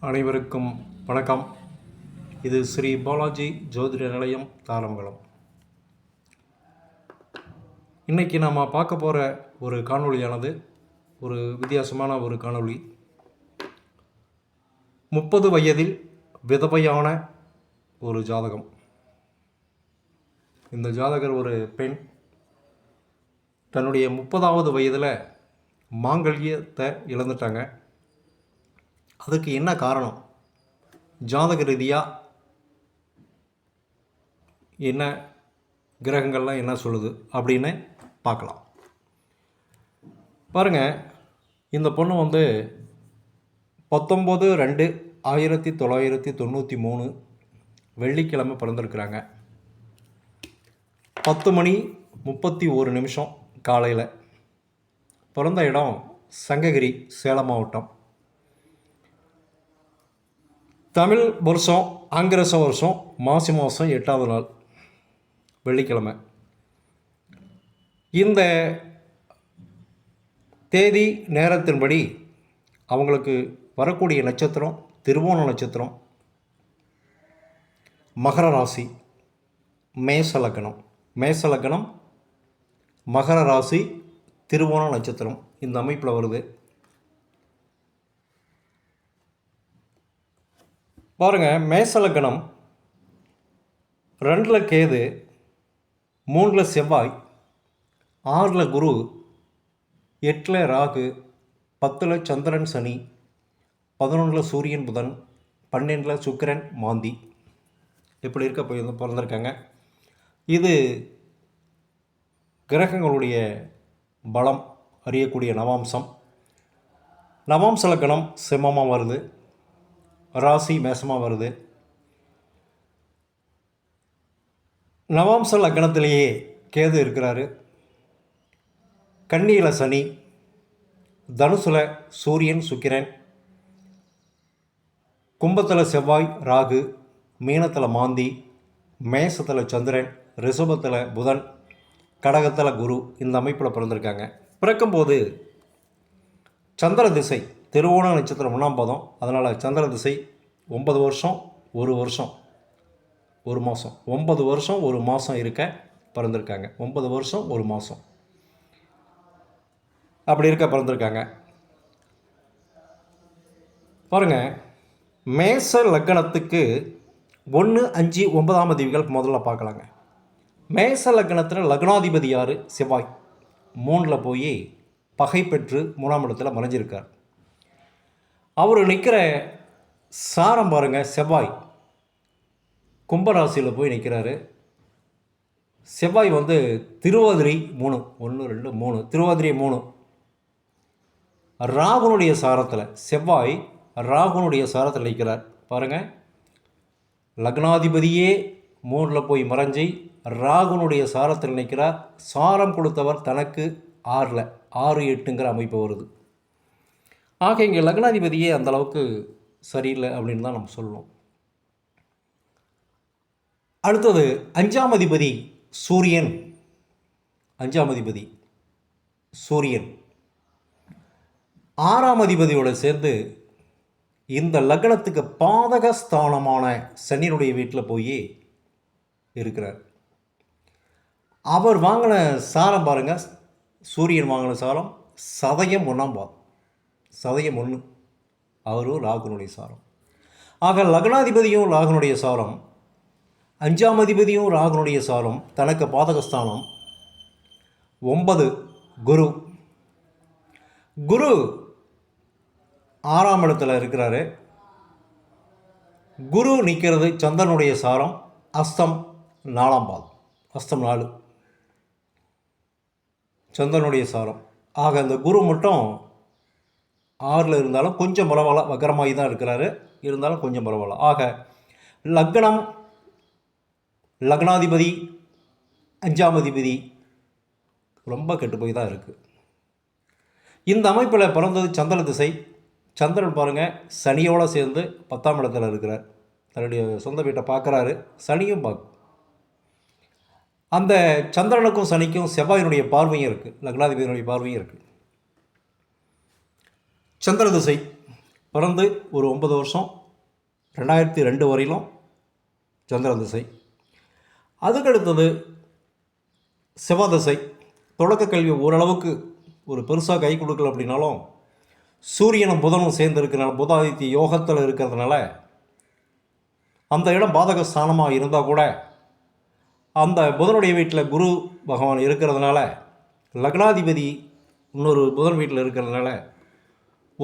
அனைவருக்கும் வணக்கம். இது ஸ்ரீ பாலாஜி ஜோதிட நிலையம் தாரம்பலம் இன்றைக்கி நாம் பார்க்க போகிற ஒரு காணொளியானது ஒரு வித்தியாசமான ஒரு காணொளி. முப்பது வயதில் விதவையான ஒரு ஜாதகம். இந்த ஜாதகர் ஒரு பெண். தன்னுடைய முப்பதாவது வயதில் மாங்கல்யத்தை இழந்துட்டாங்க. அதுக்கு என்ன காரணம்? ஜாதக ரீதியாக என்ன கிரகங்கள்லாம் என்ன சொல்லுது அப்படின்னு பார்க்கலாம். பாருங்கள் இந்த பொண்ணு வந்து பத்தொம்பது ரெண்டு ஆயிரத்தி தொள்ளாயிரத்தி தொண்ணூற்றி மூணு வெள்ளிக்கிழமை பிறந்திருக்கிறாங்க. பத்து மணி முப்பத்தி ஒரு நிமிஷம் காலையில் பிறந்த இடம் சங்ககிரி சேலம் மாவட்டம். தமிழ் வருஷம் ஆங்கிரச வருஷம் மாசி மாதம் எட்டாவது நாள் வெள்ளிக்கிழமை. இந்த தேதி நேரத்தின்படி அவங்களுக்கு வரக்கூடிய நட்சத்திரம் திருவோண நட்சத்திரம் மகர ராசி மேச லக்னம். மேச லக்னம் மகர ராசி திருவோண நட்சத்திரம். இந்த அமைப்பில் வருது. பாருங்கள் மேசலக்கணம் ரெண்டில் கேது மூணில் செவ்வாய் ஆறில் குரு எட்டில் ராகு பத்தில் சந்திரன் சனி பதினொன்றில் சூரியன் புதன் பன்னெண்டில் சுக்கிரன் மாந்தி. இப்படி இருக்க போய் பிறந்திருக்காங்க. இது கிரகங்களுடைய பலம் அறியக்கூடிய நவாம்சம். நவாம்ச லக்கணம் சிம்மமாக வருது. ராசி மேசமாக வருது. நவாம்ச லக்னத்திலேயே கேது இருக்கிறாரு. கண்ணியில் சனி தனுசில் சூரியன் சுக்கிரன். கும்பத்தில் செவ்வாய் ராகு மீனத்தில் மாந்தி மேசத்தில் சந்திரன் ரிஷபத்தில் புதன் கடகத்தில் குரு இந்த அமைப்பில் பிறந்திருக்காங்க. பிறக்கும்போது சந்திர திசை திருவோண நட்சத்திரம் ஒன்றாம் பாதம். அதனால் சந்திர திசை ஒன்பது வருஷம் ஒரு வருஷம் ஒரு மாதம் ஒன்பது வருஷம் ஒரு மாதம் இருக்க பிறந்திருக்காங்க. ஒன்பது வருஷம் ஒரு மாதம் அப்படி இருக்க பிறந்திருக்காங்க. பாருங்கள் மேச லக்கணத்துக்கு ஒன்று அஞ்சு ஒன்பதாம் தேதிகள் முதல்ல பார்க்கலாங்க. மேச லக்னத்தில் லக்னாதிபதி யார்? செவ்வாய். மூணில் போய் பகை பெற்று மூணாம் இடத்துல மறைஞ்சிருக்கார். அவர் நிற்கிற சாரம் பாருங்கள் செவ்வாய். கும்பராசியில் போய் நிற்கிறாரு செவ்வாய் வந்து திருவாதிரை மூணு. ஒன்று ரெண்டு மூணு. திருவாதிரை மூணு. ராகுனுடைய சாரத்தில் செவ்வாய் ராகுனுடைய சாரத்தில் நிற்கிறார் பாருங்கள் லக்னாதிபதியே மூணில் போய் மறைஞ்சி ராகுனுடைய சாரத்தில் நிற்கிறார் சாரம் கொடுத்தவர் தனக்கு ஆறில் ஆறு எட்டுங்கிற அமைப்பு வருது. ஆக இங்கே லக்னாதிபதியே அந்த அளவுக்கு சரியில்லை அப்படின்னு தான் நம்ம சொல்லணும் அடுத்தது அஞ்சாம் அதிபதி சூரியன். அஞ்சாம் அதிபதி சூரியன். ஆறாம் அதிபதியோடு சேர்ந்து இந்த லக்னத்துக்கு பாதக ஸ்தானமான சனியினுடைய வீட்டில் போய் இருக்கிறார். அவர் வாங்கின சாரம் பாருங்கள் சூரியன் வாங்கின சாரம் சதயம் ஒன்றாம் பாதம் சதயம் ஒன்று. அவரும் ராகுனுடைய சாரம். ஆக லக்னாதிபதியும் ராகுனுடைய சாரம். அஞ்சாம் அதிபதியும் ராகுனுடைய சாரம். தனக்கு பாதகஸ்தானம். ஒன்பது குரு. குரு ஆறாம் இடத்துல இருக்கிறாரு. குரு நிற்கிறது சந்திரனுடைய சாரம். அஸ்தம் நாலாம் பாதம் அஸ்தம் நாலு. சந்திரனுடைய சாரம். ஆக அந்த குரு மட்டும் ஆறில் இருந்தாலும் கொஞ்சம் பரவாயில்ல வக்கரமாகி தான் இருக்கிறாரு. இருந்தாலும் கொஞ்சம் பரவாயில்ல ஆக லக்னம் லக்னாதிபதி அஞ்சாம் அதிபதி ரொம்ப கெட்டு போய் தான் இருக்குது இந்த அமைப்பில் பிறந்தது சந்திர திசை. சந்திரன் பாருங்கள் சனியோடு சேர்ந்து பத்தாம் இடத்துல இருக்கிறார். தன்னுடைய சொந்த வீட்டை பார்க்குறாரு. சனியும் பார்க்கும் அந்த சந்திரனுக்கும் சனிக்கும் செவ்வாயினுடைய பார்வையும் இருக்குது லக்னாதிபதியினுடைய பார்வையும் இருக்குது சந்திர திசை பிறந்து ஒரு ஒன்பது வருஷம் ரெண்டாயிரத்தி ரெண்டு வரையிலும் சந்திர திசை. அதுக்கடுத்தது சிவதிசை திசை. தொடக்க கல்வி ஓரளவுக்கு ஒரு பெருசாக கை கொடுக்கல அப்படின்னாலும் சூரியனும் புதனும் சேர்ந்து இருக்கிறனால புதாதித்ய யோகத்தில் இருக்கிறதுனால அந்த இடம் பாதக ஸ்தானமாக இருந்தால் கூட அந்த புதனுடைய வீட்டில் குரு பகவான் இருக்கிறதுனால லக்னாதிபதி இன்னொரு புதன் வீட்டில் இருக்கிறதுனால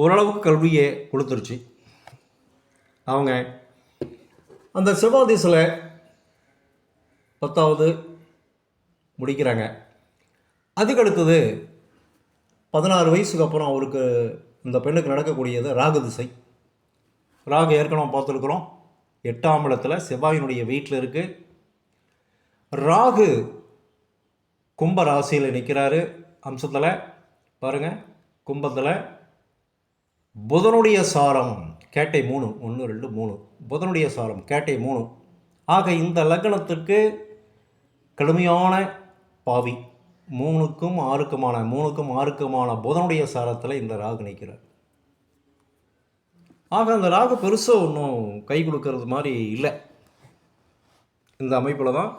ஓரளவுக்கு கல்வியை கொடுத்துருச்சு. அவங்க அந்த செவ்வாய் திசையில் பத்தாவது முடிக்கிறாங்க. அதுக்கு அடுத்தது பதினாறு வயசுக்கு அப்புறம் அவருக்கு இந்த பெண்ணுக்கு நடக்கக்கூடியது ராகு திசை ராகு ஏற்கனவே பார்த்துருக்குறோம். எட்டாம் இடத்துல செவ்வாயினுடைய வீட்டில் இருக்குது ராகு கும்ப ராசியில் நிற்கிறாரு அம்சத்தில் பாருங்கள் கும்பத்தில் புதனுடைய சாரம் கேட்டை மூணு ஒன்று ரெண்டு மூணு. புதனுடைய சாரம் கேட்டை மூணு. ஆக இந்த லக்னத்துக்கு கடுமையான பாவி. மூணுக்கும் ஆறுக்குமான மூணுக்கும் ஆறுக்குமான புதனுடைய சாரத்தில் இந்த ராகு நிற்கிறார் ஆக அந்த ராகு பெருசாக ஒன்றும் கை கொடுக்கறது மாதிரி இல்லை. இந்த அமைப்பில் தான்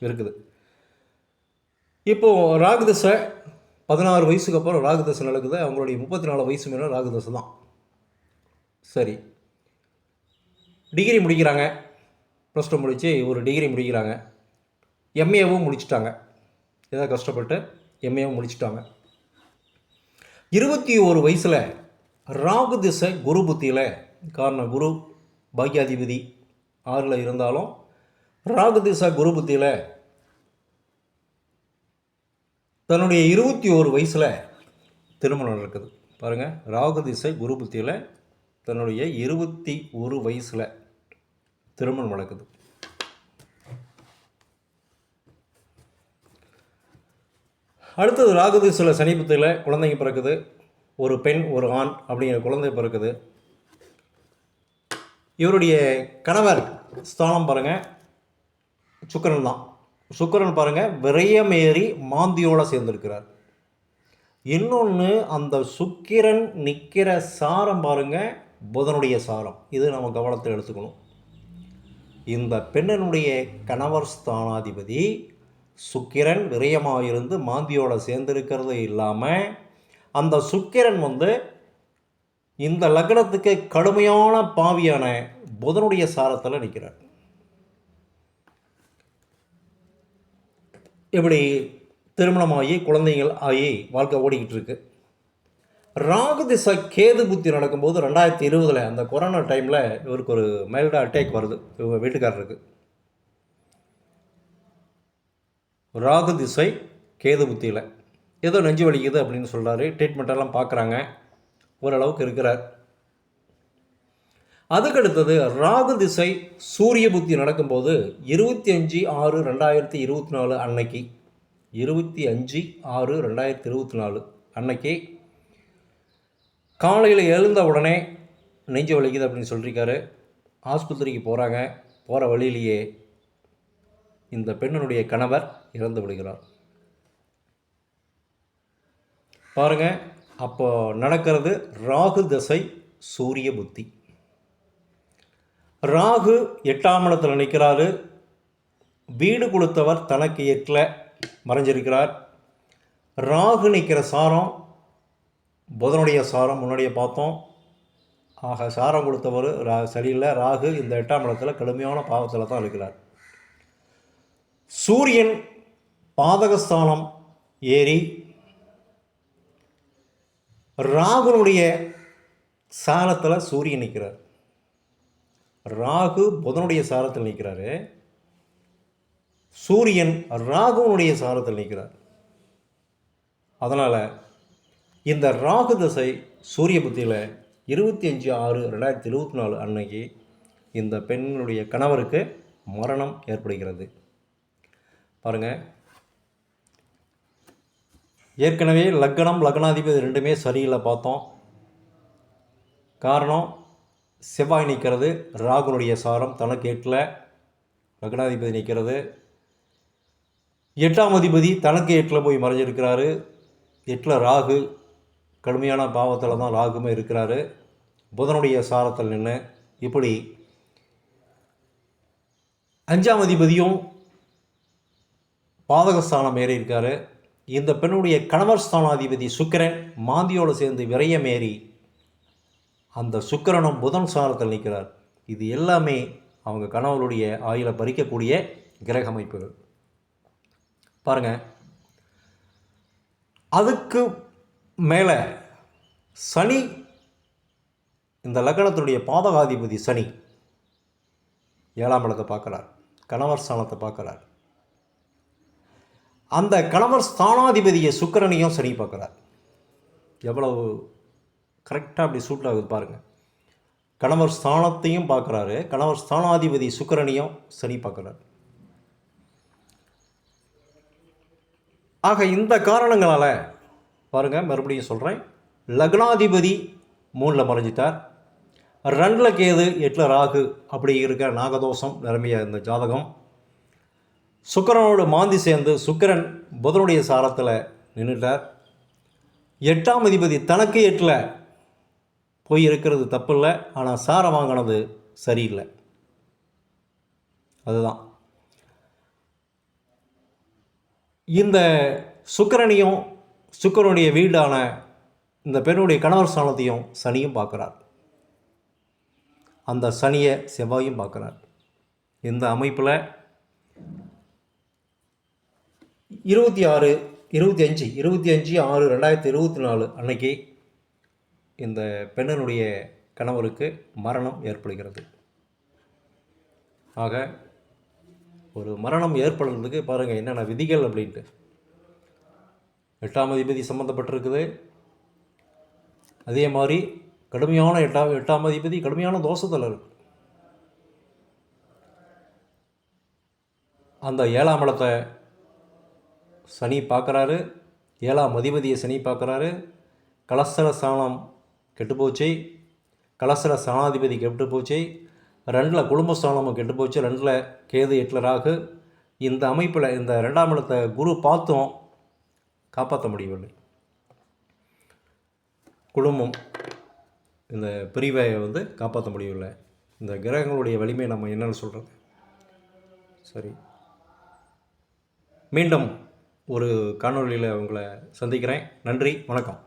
இருக்குது. இப்போது ராகு திசை பதினாறு வயசுக்கு அப்புறம் ராகு நடக்குது. அவங்களுடைய முப்பத்தி நாலு வயசு மேலே ராகு தான். சரி. டிகிரி முடிக்கிறாங்க. ப்ளஸ் டூ முடித்து ஒரு டிகிரி முடிக்கிறாங்க. எம்ஏவும் முடிச்சிட்டாங்க. ஏதோ கஷ்டப்பட்டு எம்ஏவும் முடிச்சிட்டாங்க. இருபத்தி ஒரு வயசில் ராகு திசை குரு புத்தியில் காரணம் குரு பாக்யாதிபதி ஆறில் இருந்தாலும் ராகு திசை குரு புத்தியில் தன்னுடைய இருபத்தி ஒரு வயசில் திருமணம் நடக்குது. பாருங்கள் ராகு திசை குரு புத்தியில் தன்னுடைய இருபத்தி ஒரு வயசில் திருமணம் நடக்குது. அடுத்தது ராகு திசையில் சனி குழந்தைங்க பிறக்குது. ஒரு பெண் ஒரு ஆண் அப்படிங்கிற குழந்தை பிறக்குது. இவருடைய கணவர் ஸ்தானம் பாருங்கள் சுக்கரன் தான். சுக்கரன் பாருங்கள் விரயமேறி மாந்தியோட சேர்ந்திருக்கிறார். இன்னொன்று அந்த சுக்கிரன் நிற்கிற சாரம் பாருங்க புதனுடைய சாரம். இது நம்ம கவனத்தில் எடுத்துக்கணும். இந்த பெண்ணினுடைய கணவர் ஸ்தானாதிபதி சுக்கிரன் விரயமாக இருந்து மாந்தியோட சேர்ந்திருக்கிறது இல்லாமல் அந்த சுக்கிரன் வந்து இந்த லக்னத்துக்கு கடுமையான பாவியான புதனுடைய சாரத்தில் நிற்கிறார் இப்படி திருமணமாகி குழந்தைகள் ஆகி வாழ்க்கை ஓடிக்கிட்டு இருக்கு. ராகு திசை கேது புத்தி நடக்கும்போது ரெண்டாயிரத்தி இருபதில் அந்த கொரோனா டைமில் இவருக்கு ஒரு மைல்டாக அட்டேக் வருது. இவங்க வீட்டுக்காரருக்கு. ராகு திசை கேது புத்தியில். ஏதோ நெஞ்சு வலிக்குது அப்படின்னு சொல்கிறாரு ட்ரீட்மெண்ட்டெல்லாம் பார்க்குறாங்க ஓரளவுக்கு இருக்கிறார். அதுக்கடுத்தது ராகு திசை சூரிய புத்தி நடக்கும்போது இருபத்தி அஞ்சு ஆறு ரெண்டாயிரத்தி இருபத்தி நாலு அன்னைக்கு. இருபத்தி அஞ்சு ஆறு ரெண்டாயிரத்தி இருபத்தி நாலு அன்னைக்கு. காலையில் எழுந்த உடனே நெஞ்சு வலிக்குது அப்படின்னு சொல்லியிருக்காரு ஆஸ்பத்திரிக்கு போகிறாங்க போகிற வழியிலேயே இந்த பெண்ணினுடைய கணவர் இறந்து விடுகிறார். பாருங்கள் அப்போ நடக்கிறது ராகு தசை சூரிய புத்தி. ராகு எட்டாம் இடத்துல நிற்கிறாரு. வீடு கொடுத்தவர் தனக்கு எட்டில் மறைஞ்சிருக்கிறார். ராகு நிற்கிற சாரம் புதனுடைய சாரம் முன்னாடியே பார்த்தோம். ஆக சாரம் கொடுத்தவர் ரா சரியில்லை. ராகு இந்த எட்டாம் இடத்துல கடுமையான பாவத்தில் தான் இருக்கிறார். சூரியன் பாதகஸ்தானம் ஏறி ராகுனுடைய சாரத்தில் சூரியன் நிற்கிறார். ராகு புதனுடைய சாரத்தில் நிற்கிறாரு. சூரியன் ராகுனுடைய சாரத்தில் நிற்கிறார். அதனால் இந்த ராகு தசை சூரிய புத்தியில் இருபத்தி அஞ்சு ஆறு ரெண்டாயிரத்தி இருபத்தி நாலு அன்னைக்கு இந்த பெண்ணுடைய கணவருக்கு மரணம் ஏற்படுகிறது. பாருங்கள் ஏற்கனவே லக்னம் லக்னாதிபதி ரெண்டுமே சரியில்லை பார்த்தோம். காரணம் செவ்வாய் நிற்கிறது ராகுனுடைய சாரம் தனக்கு எட்டில் லக்னாதிபதி நிற்கிறது எட்டாம் அதிபதி தனக்கு எட்டில் போய் மறைஞ்சிருக்கிறாரு. எட்டில் ராகு கடுமையான பாவத்தில் தான் ராகுமே இருக்கிறாரு. புதனுடைய சாரத்தில் நின்று இப்படி அஞ்சாம் அதிபதியும் பாதகஸ்தானம் ஏறி இருக்கார். இந்த பெண்ணுடைய கணவர் ஸ்தானாதிபதி சுக்கிரன் மாந்தியோடு சேர்ந்து விரையம் ஏறி அந்த சுக்கிரனும் புதன் சாரத்தில் நிற்கிறார். இது எல்லாமே அவங்க கணவருடைய ஆயுளை பறிக்கக்கூடிய கிரக அமைப்புகள். பாருங்க. அதுக்கு மேலே சனி இந்த லக்னத்தினுடைய பாதகாதிபதி சனி ஏழாம் இடத்தை பார்க்குறார். கணவர் ஸ்தானத்தை பார்க்குறார். அந்த கணவர் ஸ்தானாதிபதியை சுக்கிரனையும் சனி பார்க்குறார். எவ்வளவு கரெக்டாக அப்படி சூட் ஆகுது பாருங்கள் கணவர் ஸ்தானத்தையும் பார்க்குறாரு. கணவர் ஸ்தானாதிபதி சுக்கிரனையும் சனி பார்க்குறாரு. ஆக இந்த காரணங்களால் பாருங்கள் மறுபடியும் சொல்கிறேன் லக்னாதிபதி மூணில் மறைஞ்சிட்டார். ரெண்டில் கேது எட்டில் ராகு அப்படி இருக்க நாகதோஷம் நிரம்பிய இந்த ஜாதகம். சுக்கரனோடு மாந்தி சேர்ந்து சுக்கிரன் புதனுடைய சாரத்தில் நின்றுட்டார் எட்டாம் அதிபதி தனக்கு எட்டில் போய் இருக்கிறது தப்பில்லை ஆனால் சாரம் வாங்கினது சரியில்லை. அதுதான். இந்த சுக்கரனையும் சுக்கரனுடைய வீடான இந்த பெண்ணுடைய கணவர் ஸ்தானத்தையும் சனியும் பார்க்குறார். அந்த சனியை செவ்வாயும் பார்க்குறார். இந்த அமைப்பில் இருபத்தி ஆறு இருபத்தி அஞ்சு இருபத்தி அஞ்சு ஆறு ரெண்டாயிரத்தி இருபத்தி நாலு அன்னைக்கு இந்த பெண்ணனுடைய கணவருக்கு மரணம் ஏற்படுகிறது. ஆக ஒரு மரணம் ஏற்படுறதுக்கு பாருங்கள் என்னென்ன விதிகள் அப்படின்ட்டு. எட்டாம் அதிபதி சம்மந்தப்பட்டிருக்குது அதே மாதிரி கடுமையான எட்டாம் எட்டாம் அதிபதி கடுமையான தோஷத்தில் இருக்கு. அந்த ஏழாம் இடத்தை சனி பார்க்குறாரு. ஏழாம் அதிபதியை சனி பார்க்குறாரு. கலசர சாணம் கெட்டுப்போச்சு. கலசர சனாதிபதி கெட்டுப்போச்சே. ரெண்டில் குடும்பஸ்தானமும் கெட்டு கெட்டுப்போச்சு. ரெண்டில் கேது எட்டில் ராகு இந்த அமைப்பில் இந்த ரெண்டாம் இடத்தை குரு பார்த்தும் காப்பாற்ற முடியவில்லை. குடும்பம் இந்த பிரிவை வந்து காப்பாற்ற முடியவில்லை. இந்த கிரகங்களுடைய வலிமை நம்ம என்னன்னு சொல்கிறது சரி. மீண்டும் ஒரு காணொளியில் உங்களை சந்திக்கிறேன். நன்றி. வணக்கம்.